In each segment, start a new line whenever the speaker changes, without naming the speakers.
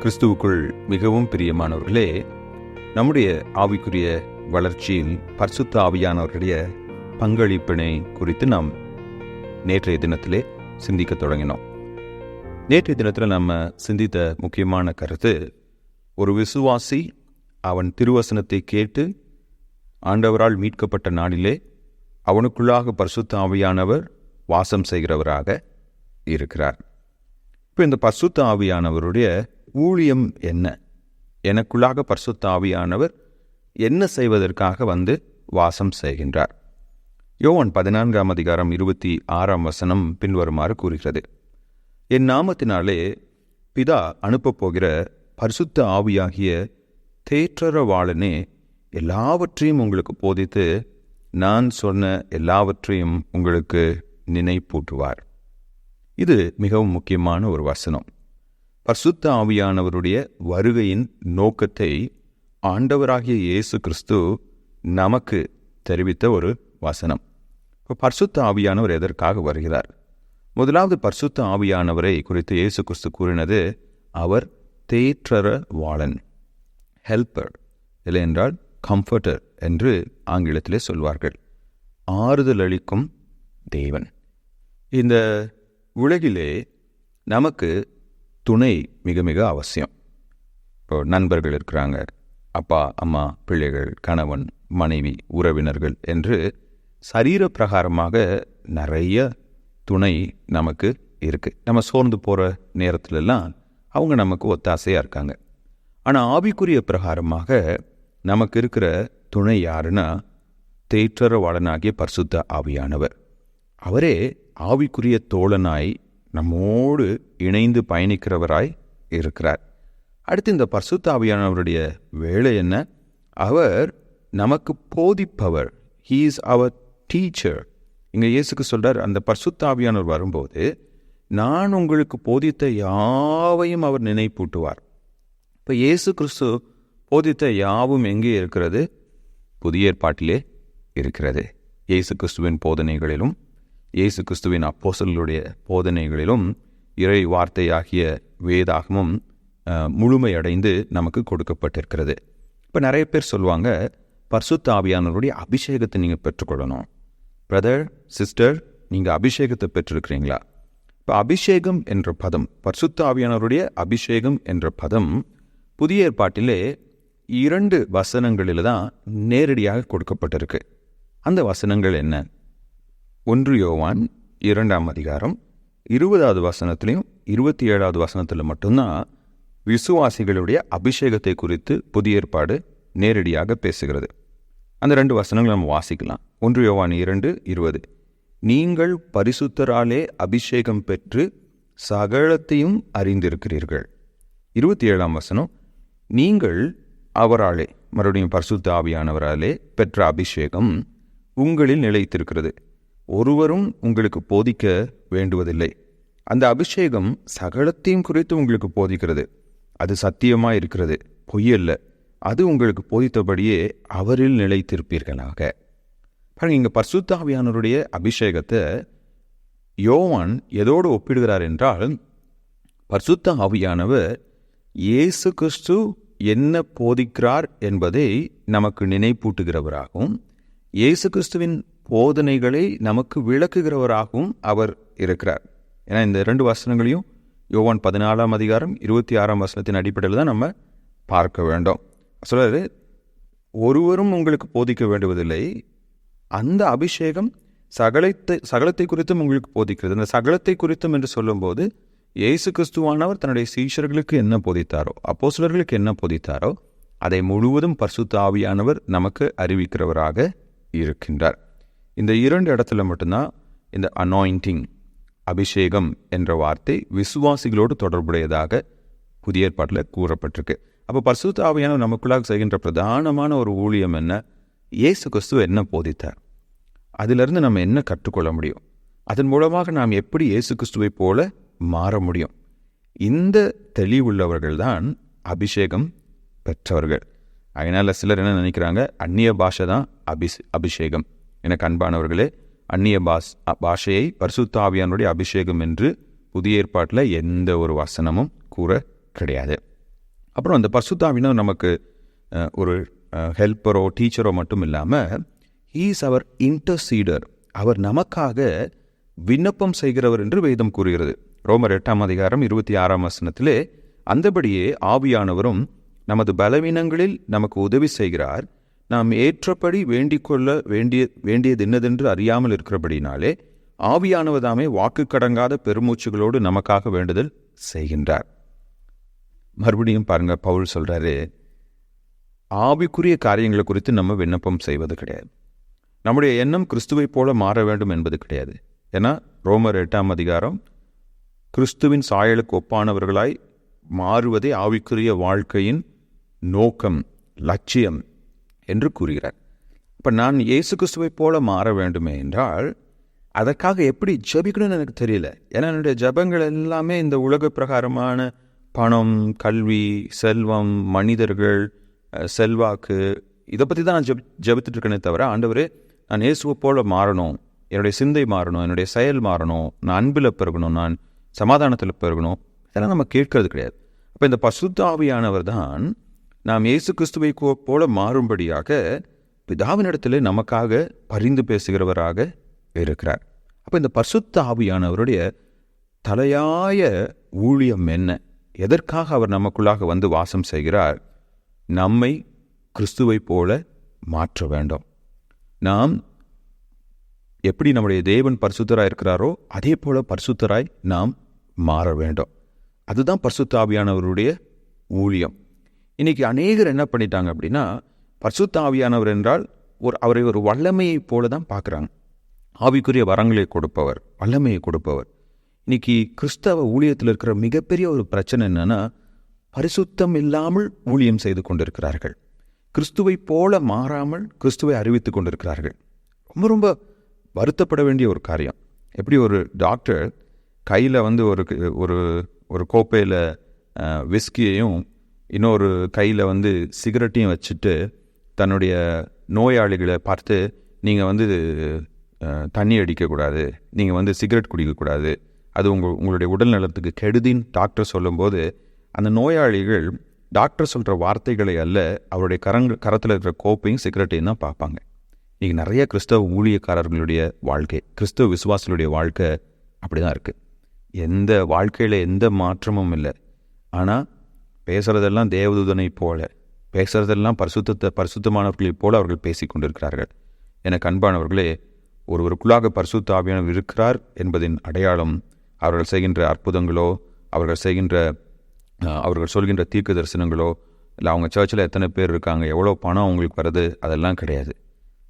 கிறிஸ்துவுக்குள் மிகவும் பிரியமானவர்களே நம்முடைய ஆவிக்குரிய வளர்ச்சியில் பரிசுத்த ஆவியானவர்களுடைய பங்களிப்பினை குறித்து நாம் நேற்றைய தினத்திலே சிந்திக்க தொடங்கினோம். நேற்றைய தினத்தில் நம்ம சிந்தித்த முக்கியமான கருத்து ஒரு விசுவாசி அவன் திருவசனத்தை கேட்டு ஆண்டவரால் மீட்கப்பட்ட நாளிலே அவனுக்குள்ளாக பரிசுத்த ஆவியானவர் வாசம் செய்கிறவராக இருக்கிறார். இப்போ இந்த பரிசுத்த ஆவியானவருடைய ஊழியம் என்ன? எனக்குள்ளாக பர்சுத்தாவியானவர் என்ன செய்வதற்காக வந்து வாசம் செய்கின்றார்? யோவான் பதினான்காம் அதிகாரம் இருபத்தி ஆறாம் வசனம் பின்வருமாறு கூறுகிறது. என் நாமத்தினாலே பிதா அனுப்பப் போகிற பரிசுத்த ஆவியாகிய தேற்றரவாளனே எல்லாவற்றையும் உங்களுக்கு போதித்து நான் சொன்ன எல்லாவற்றையும் உங்களுக்கு நினைப்பூட்டுவார். இது மிகவும் முக்கியமான ஒரு வசனம். பரிசுத்த ஆவியானவருடைய வருகையின் நோக்கத்தை ஆண்டவராகிய இயேசு கிறிஸ்து நமக்கு தெரிவித்த ஒரு வசனம். இப்போ பரிசுத்த ஆவியானவர் எதற்காக வருகிறார்? முதலாவது பரிசுத்த ஆவியானவரை குறித்து இயேசு கிறிஸ்து கூறினது அவர் தேற்றர வாழன் ஹெல்ப்பர் இல்லை என்றால் கம்ஃபர்டர் என்று ஆங்கிலத்திலே சொல்வார்கள். ஆறுதல் அளிக்கும் தேவன். இந்த உலகிலே நமக்கு துணை மிக மிக அவசியம். இப்போ நண்பர்கள் இருக்கிறாங்க அப்பா அம்மா பிள்ளைகள் கணவன் மனைவி உறவினர்கள் என்று சரீர பிரகாரமாக நிறைய துணை நமக்கு இருக்குது நம்ம சோர்ந்து போகிற நேரத்துலலாம் அவங்க நமக்கு ஒத்தாசையாக இருக்காங்க. ஆனால் ஆவிக்குரிய பிரகாரமாக நமக்கு இருக்கிற துணை யாருன்னா தேற்றரவாளனாகிய பரிசுத்த ஆவியானவர். அவரே ஆவிக்குரிய தோழனாய் நம்மோடு இணைந்து பயணிக்கிறவராய் இருக்கிறார். அடுத்து இந்த பர்சுத்தாவியானவருடைய வேலை என்ன? அவர் நமக்கு போதிப்பவர். ஹீ இஸ் அவர் டீச்சர் இங்கே இயேசுக்கு சொல்கிறார் அந்த பர்சுத்தாவியானவர் வரும்போது நான் உங்களுக்கு போதித்த யாவையும் அவர் நினைப்பூட்டுவார். இப்போ இயேசு கிறிஸ்து போதித்த யாவும் எங்கே இருக்கிறது? புதிய ஏற்பாட்டிலே இருக்கிறது. இயேசு கிறிஸ்துவின் போதனைகளிலும் இயேசு கிறிஸ்துவின் அப்போசல்களுடைய போதனைகளிலும் இறை வார்த்தையாகிய வேதாகமும் முழுமையடைந்து நமக்கு கொடுக்கப்பட்டிருக்கிறது. இப்போ நிறைய பேர் சொல்லுவாங்க பர்சுத்த ஆவியானவருடைய அபிஷேகத்தை நீங்கள் பெற்றுக்கொள்ளணும். பிரதர் சிஸ்டர் நீங்கள் அபிஷேகத்தை பெற்றிருக்கிறீங்களா? இப்போ அபிஷேகம் என்ற பதம் பர்சுத்த ஆவியானவருடைய அபிஷேகம் என்ற பதம் புதிய ஏற்பாட்டிலே இரண்டு வசனங்களில் தான் நேரடியாக கொடுக்கப்பட்டிருக்கு. அந்த வசனங்கள் என்ன? ஒன்று யோவான் இரண்டாம் அதிகாரம் இருபதாவது வசனத்திலையும் இருபத்தி ஏழாவது வசனத்தில் மட்டும்தான் விசுவாசிகளுடைய அபிஷேகத்தை குறித்து புதிய ஏற்பாடு நேரடியாக பேசுகிறது. அந்த ரெண்டு வசனங்களை நம்ம வாசிக்கலாம். ஒன்று யோவான் இரண்டு இருபது. நீங்கள் பரிசுத்தராலே அபிஷேகம் பெற்று சகலத்தையும் அறிந்திருக்கிறீர்கள். இருபத்தி ஏழாம் வசனம் நீங்கள் அவராலே மறுபடியும் பரிசுத்த ஆவியானவராலே பெற்ற அபிஷேகம் உங்களில் நிலைத்திருக்கிறது. ஒருவரும் உங்களுக்கு போதிக்க வேண்டுவதில்லை. அந்த அபிஷேகம் சகலத்தையும் குறித்து உங்களுக்கு போதிக்கிறது. அது சத்தியமாக இருக்கிறது பொய்யல்ல. அது உங்களுக்கு போதித்தபடியே அவரில் நிலைத்திருப்பீர்களாக. பாருங்க இங்கே பர்சுத்தாவியானவருடைய அபிஷேகத்தை யோவான் எதோடு ஒப்பிடுகிறார் என்றால் பர்சுத்த ஆவியானவர் இயேசு கிறிஸ்து என்ன போதிக்கிறார் என்பதை நமக்கு நினைப்பூட்டுகிறவராகவும் இயேசு கிறிஸ்துவின் போதனைகளை நமக்கு விளக்குகிறவராகவும் அவர் இருக்கிறார். ஏன்னா இந்த ரெண்டு வசனங்களையும் யோவான் பதினாலாம் அதிகாரம் இருபத்தி ஆறாம் வசனத்தின் அடிப்படையில் தான் நம்ம பார்க்க வேண்டும். சொல்றாரு ஒருவரும் உங்களுக்கு போதிக்க வேண்டுவதில்லை. அந்த அபிஷேகம் சகலத்தை சகலத்தை குறித்தும் உங்களுக்கு போதிக்கிறது. அந்த சகலத்தை குறித்தும் என்று சொல்லும்போது இயேசு கிறிஸ்துவானவர் தன்னுடைய சீஷர்களுக்கு என்ன போதித்தாரோ அப்போ சிலர்களுக்கு என்ன போதித்தாரோ அதை முழுவதும் பரிசுத்த ஆவியானவர் நமக்கு அறிவிக்கிறவராக இருக்கின்றார். இந்த இரண்டு இடத்துல மட்டும்தான் இந்த அனாயிண்டிங் அபிஷேகம் என்ற வார்த்தை விசுவாசிகளோடு தொடர்புடையதாக புதிய ஏற்பாட்டில் கூறப்பட்டிருக்கு. அப்போ பரிசுத்த நமக்குள்ளாக செய்கின்ற பிரதானமான ஒரு ஊழியம் என்ன? இயேசு கிறிஸ்துவ என்ன போதித்தார்? அதிலிருந்து நம்ம என்ன கற்றுக்கொள்ள முடியும்? அதன் மூலமாக நாம் எப்படி இயேசு கிறிஸ்துவை போல மாற முடியும்? இந்த தெளிவுள்ளவர்கள் தான் அபிஷேகம் பெற்றவர்கள். அதனால் சிலர் என்ன நினைக்கிறாங்க? அந்நிய பாஷை தான் அபிஷ் அபிஷேகம். எனக்கு அன்பானவர்களே அந்நிய பாஸ் பாஷையை பரிசுத்தாவியானுடைய அபிஷேகம் என்று புதிய ஏற்பாட்டில் எந்த ஒரு வசனமும் கூற கிடையாது. அப்புறம் அந்த பரிசுத்தாவினர் நமக்கு ஒரு ஹெல்ப்பரோ டீச்சரோ மட்டும் இல்லாமல் ஹீஸ் அவர் இன்டர்சீடர் அவர் நமக்காக விண்ணப்பம் செய்கிறவர் என்று வேதம் கூறுகிறது. ரோமர் எட்டாம் அதிகாரம் இருபத்தி ஆறாம் வசனத்திலே அந்தபடியே ஆவியானவரும் நமது பலவீனங்களில் நமக்கு உதவி செய்கிறார். நாம் ஏற்றபடி வேண்டிக்கொள்ள வேண்டிய வேண்டியது என்னதென்று அறியாமல் இருக்கிறபடினாலே ஆவியானவதாமே வாக்கு கடங்காத பெருமூச்சுகளோடு நமக்காக வேண்டுதல் செய்கின்றார். மறுபடியும் பாருங்க பவுல் சொல்றாரு ஆவிக்குரிய காரியங்களை குறித்து நம்ம விண்ணப்பம் செய்வது கிடையாது. நம்முடைய எண்ணம் கிறிஸ்துவைப் போல மாற வேண்டும் என்பது கிடையாது. ஏன்னா ரோமர் எட்டாம் அதிகாரம் கிறிஸ்துவின் சாயலுக்கு ஒப்பானவர்களாய் மாறுவதே ஆவிக்குரிய வாழ்க்கையின் நோக்கம் லட்சியம். என்று கூறுகிறார். இப்போ நான் இயேசு கிறிஸ்துவைப் போல மாற வேண்டுமே என்றால் அதற்காக எப்படி ஜெபிக்கணும்னு எனக்கு தெரியல. ஏன்னா என்னுடைய ஜெபங்கள் எல்லாமே இந்த உலக பிரகாரமான பணம் கல்வி செல்வம் மனிதர்கள் செல்வாக்கு இதை பற்றி தான் நான் ஜப் ஜெபித்துட்டு இருக்கேனே தவிர ஆண்டவர் நான் இயேசுவை போல மாறணும். என்னுடைய சிந்தை மாறணும். என்னுடைய செயல் மாறணும். நான் அன்பில் பெருகணும். நான் சமாதானத்தில் பெருகணும். இதெல்லாம் நம்ம கேட்கறது கிடையாது. அப்போ இந்த பசுத்தாவியானவர் தான் நாம் இயேசு கிறிஸ்துவை கோ- போல மாறும்படியாக பிதாவினிடத்தில் நமக்காக பரிந்து பேசுகிறவராக இருக்கிறார். அப்போ இந்த பர்சுத்த ஆவியானவருடைய தலையாய ஊழியம் என்ன? எதற்காக அவர் நமக்குள்ளாக வந்து வாசம் செய்கிறார்? நம்மை கிறிஸ்துவைப் போல மாற்ற வேண்டும். நாம் எப்படி நம்முடைய தேவன் பரிசுத்தராய் இருக்கிறாரோ அதே போல பரிசுத்தராய் நாம் மாற வேண்டும். அதுதான் பரிசுத்தாவியானவருடைய ஊழியம். இன்றைக்கி அநேகர் என்ன பண்ணிட்டாங்க அப்படின்னா பரிசுத்த ஆவியானவர் என்றால் ஒரு அவரை ஒரு வல்லமையைப் போல தான் பார்க்குறாங்க. ஆவிக்குரிய வரங்களை கொடுப்பவர் வல்லமையை கொடுப்பவர். இன்னைக்கு கிறிஸ்தவ ஊழியத்தில் இருக்கிற மிகப்பெரிய ஒரு பிரச்சனை என்னன்னா பரிசுத்தம் இல்லாமல் ஊழியம் செய்து கொண்டிருக்கிறார்கள். கிறிஸ்துவைப் போல மாறாமல் கிறிஸ்துவை அறிவித்துக் கொண்டிருக்கிறார்கள். ரொம்ப ரொம்ப வருத்தப்பட வேண்டிய ஒரு காரியம். எப்படி ஒரு டாக்டர் கையில் வந்து ஒரு ஒரு ஒரு கோப்பையில் விஸ்கியையும் இன்னொரு கையில் வந்து சிகரெட்டையும் வச்சுட்டு தன்னுடைய நோயாளிகளை பார்த்து நீங்கள் வந்து தண்ணி அடிக்கக்கூடாது நீங்கள் வந்து சிகரெட் குடிக்கக்கூடாது அது உங்கள் உங்களுடைய உடல் நலத்துக்கு கெடுதின்னு டாக்டர் சொல்லும்போது அந்த நோயாளிகள் டாக்டர் சொல்கிற வார்த்தைகளை அல்ல அவருடைய கரங்க கரத்தில் இருக்கிற கோப்பையும் சிகரெட்டையும் தான் பார்ப்பாங்க. இன்றைக்கி நிறைய கிறிஸ்தவ ஊழியக்காரர்களுடைய வாழ்க்கை கிறிஸ்தவ விசுவாசிகளுடைய வாழ்க்கை அப்படி தான் இருக்குது எந்த வாழ்க்கையில் எந்த மாற்றமும் இல்லை. ஆனால் பேசுகிறதெல்லாம் தேவதூதனைப் போல பேசுகிறதெல்லாம் பரிசுத்தத்தை பரிசுத்தமானவர்களைப் போல அவர்கள் பேசிக் கொண்டிருக்கிறார்கள். எனக்கு அன்பானவர்களே ஒருவருக்குள்ளாக பரிசுத்த ஆவியானவர் இருக்கிறார் என்பதின் அடையாளம் அவர்கள் செய்கின்ற அற்புதங்களோ அவர்கள் செய்கின்ற அவர்கள் சொல்கின்ற தீர்க்க தரிசனங்களோ இல்லை அவங்க சர்ச்சில் எத்தனை பேர் இருக்காங்க எவ்வளோ பணம் அவங்களுக்கு வருது அதெல்லாம் கிடையாது.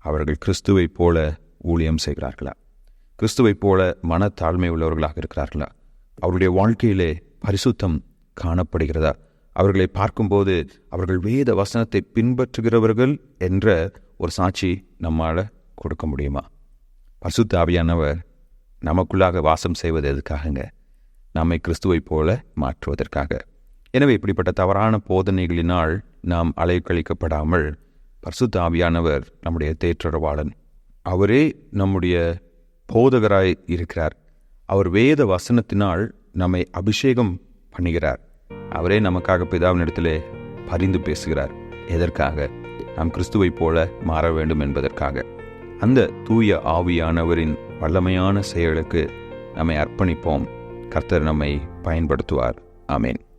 அவர்கள் கிறிஸ்துவைப் போல ஊழியம் செய்கிறார்களா? கிறிஸ்துவைப் போல மனத்தாழ்மை உள்ளவர்களாக இருக்கிறார்களா? அவருடைய வாழ்க்கையிலே பரிசுத்தம் காணப்படுகிறதா? அவர்களை பார்க்கும்போது அவர்கள் வேத வசனத்தை பின்பற்றுகிறவர்கள் என்ற ஒரு சாட்சி நம்மால் கொடுக்க முடியுமா? பரிசுத்த ஆவியானவர் நமக்குள்ளாக வாசம் செய்வது எதுக்காகங்க? நம்மை கிறிஸ்துவைப் போல மாற்றுவதற்காக. எனவே இப்படிப்பட்ட தவறான போதனைகளினால் நாம் அலைக்கழிக்கப்படாமல் பரிசுத்த ஆவியானவர் நம்முடைய தேற்றரவாளன். அவரே நம்முடைய போதகராய் இருக்கிறார். அவர் வேத வசனத்தினால் நம்மை அபிஷேகம் பண்ணுகிறார். அவரே நமக்காக பிதாவினிடத்திலே பரிந்து பேசுகிறார். எதற்காக? நாம் கிறிஸ்துவைப் போல மாற வேண்டும் என்பதற்காக. அந்த தூய ஆவியானவரின் வல்லமையான செயலுக்கு நம்மை அர்ப்பணிப்போம். கர்த்தர் நம்மை பயன்படுத்துவார். ஆமேன்.